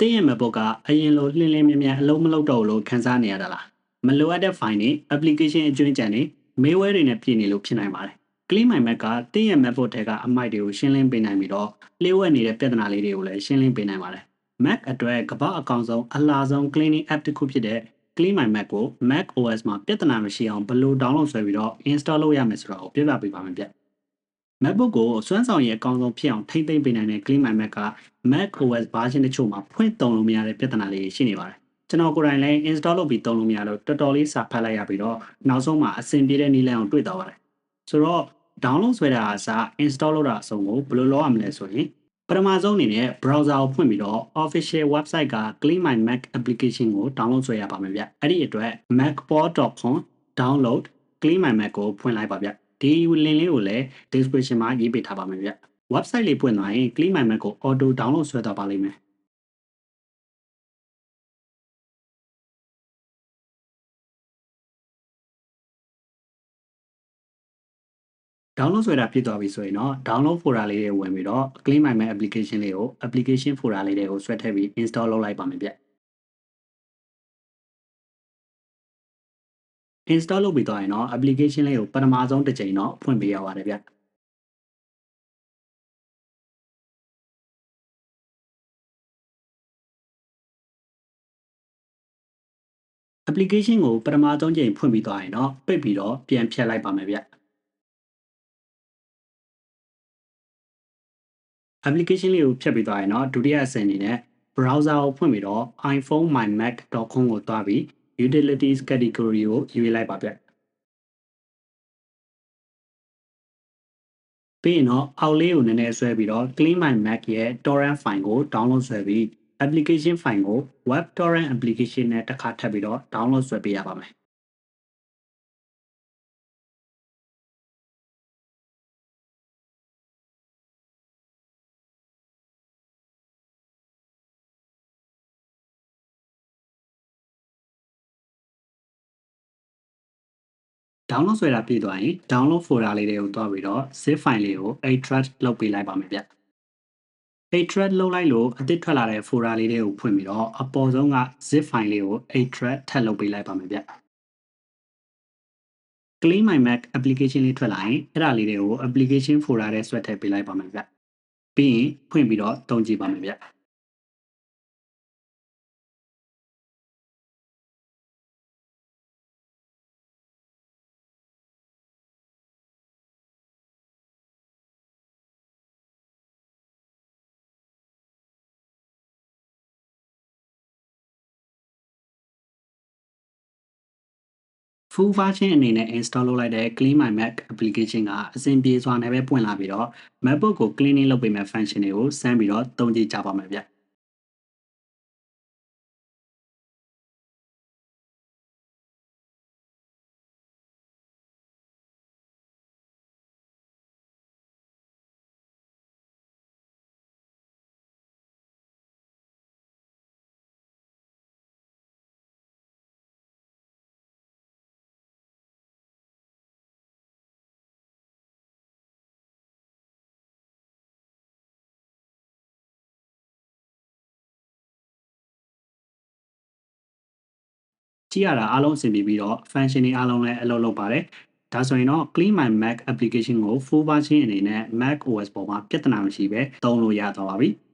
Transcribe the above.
တင်းရဲ့ MacBook ကအရင်လိုလှင်းလင်းမြဲမြဲအလုံးမလုံးတော့ဘူးလို့ခန်းစားနေရတာလားမလိုအပ်တဲ့ file တွေ application အကျွမ်းကြံတွေ mailware တွေနဲ့ပြည့်နေလို့ဖြစ်နိုင်ပါတယ် Clean My Mac ကတင်းရဲ့ MacBook ထဲကအမိုက်တွေကိုရှင်းလင်းပေးနိုင်ပြီးတော့လျှို့ဝှက်နေတဲ့ပြဿနာလေးတွေကိုလည်းရှင်းလင်းပေးနိုင်ပါတယ် Mac အတွက်ကမ္ဘာအကောင်ဆုံးအလားဆုံး cleaning app တစ်ခုဖြစ်တဲ့ Clean My Mac ကို Mac OS မှာပြဿနာမရှိအောင်ဘယ်လို download ဆွဲပြီးတော့ install လုပ်ရမယ်ဆိုတာကိုပြပြပေးပါမယ်ဗျ MacBook ကိုစွမ်းဆောင်ရည်အကောင်းဆုံးဖြစ်အောင်ထိမ့်သိမ့်ပေးနိုင်တဲ့ Clean My Mac က Mac OS version တချို့မှာဖွင့်သုံးလို့မရတဲ့ပြဿနာလေးတွေရှိနေပါတယ်ကျွန်တော်ကိုယ်တိုင်လည်း install လုပ်ပြီးသုံးလို့မရတော့တော်တော်လေးစာဖတ်လိုက်ရပြီးတော့နောက်ဆုံးမှာအဆင်ပြေတဲ့နည်းလမ်းကိုတွေ့သွားပါတယ်ဆိုတော့ download ဆွဲတာအစား install လုပ်တာအဆုံးကိုဘယ်လိုလုပ်ရမလဲဆိုရင်ပထမဆုံးအနေနဲ့ browser ကိုဖွင့်ပြီးတော့ official website က Clean My Mac application ကို download ဆွဲရပါမယ်ဗျအဲ့ဒီအတွက် macport.com download Clean My Mac ကိုဖွင့်လိုက်ပါဗျ ဒီ link လေးကိုလည်း description မှာရေးပေးထားပါမယ်ဗျ website လေးဖွင့်သွားရင် Clean My Mac ကို auto download ဆွဲသွားပါလိမ့်မယ် download ဆွဲတာဖြစ်သွားပြီဆိုရင်တော့ download folder လေးတွေဝင်ပြီးတော့ Clean My Mac application လေးကို application folder လေးတွေကိုဆွဲထည့်ပြီး install လုပ်လိုက်ပါမယ်ဗျ install လုပ်ပြီးသွားရင်တော့ application လေးကိုပထမဆုံးတစ်ချိန်တော့ဖွင့်ပေးရပါတယ်ဗျ application ကိုပထမဆုံးချိန်ဖွင့်ပြီးသွားရင်တော့ပိတ်ပြီးတော့ပြန်ဖြတ်လိုက်ပါမယ်ဗျ application လေးကိုဖြတ်ပြီးသွားရင်တော့ဒုတိယအဆင့်အနေနဲ့ browser ကိုဖွင့်ပြီးတော့ iPhonemyMac.com ကိုတွားပြီး utilities category ကိုရွေးလိုက်ပါဗျပြီးရင်တော့အောက်လေးကိုနည်းနည်းဆွဲပြီးတော့ Clean My Mac ရဲ့ torrent file ကို download ဆွဲပြီး application file ကို web torrent application နဲ့တစ်ခါထပ်ပြီးတော့ download ဆွဲပေးရပါမယ်။ download ဆွဲတာပြည့်သွားရင် download folder လေးတွေကိုတွားပြီးတော့ zip file လေးကို extract လုပ်ပေးလိုက်ပါမယ်ဗျ။ extract လုပ်လိုက်လို့အသစ်ထွက်လာတဲ့ folder လေးတွေကိုဖွင့်ပြီးတော့အပေါ်ဆုံးက zip file လေးကို extract ထပ်လုပ်ပေးလိုက်ပါမယ်ဗျ။ Clean My Mac application လေးထွက်လာရင်အဲ့ဒါလေးတွေကို application folder ထဲဆွဲထည့်ပေးလိုက်ပါမယ်ဗျ။ပြီးရင်ဖွင့်ပြီးတော့သုံးကြည့်ပါမယ်ဗျ။ full version အနေနဲ့ install လုပ်လိုက်တဲ့ Clean My Mac application ကအဆင်ပြေစွာနဲ့ပဲပွင့်လာပြီးတော့ MacBook ကို cleaning လုပ်ပေးမဲ့ function တွေကိုစမ်းပြီးတော့သုံးကြည့်ကြပါမယ်ဗျ။။ ကြည့်ရတာအားလုံးအဆင်ပြေပြီးတော့ function တွေအားလုံးလည်းအလုပ်လုပ်ပါတယ်။ဒါဆိုရင်တော့ Clean My Mac application ကို full version အနေနဲ့ Mac OS ပေါ်မှာပြဿနာမရှိပဲသုံးလို့ရသွားပါပြီ။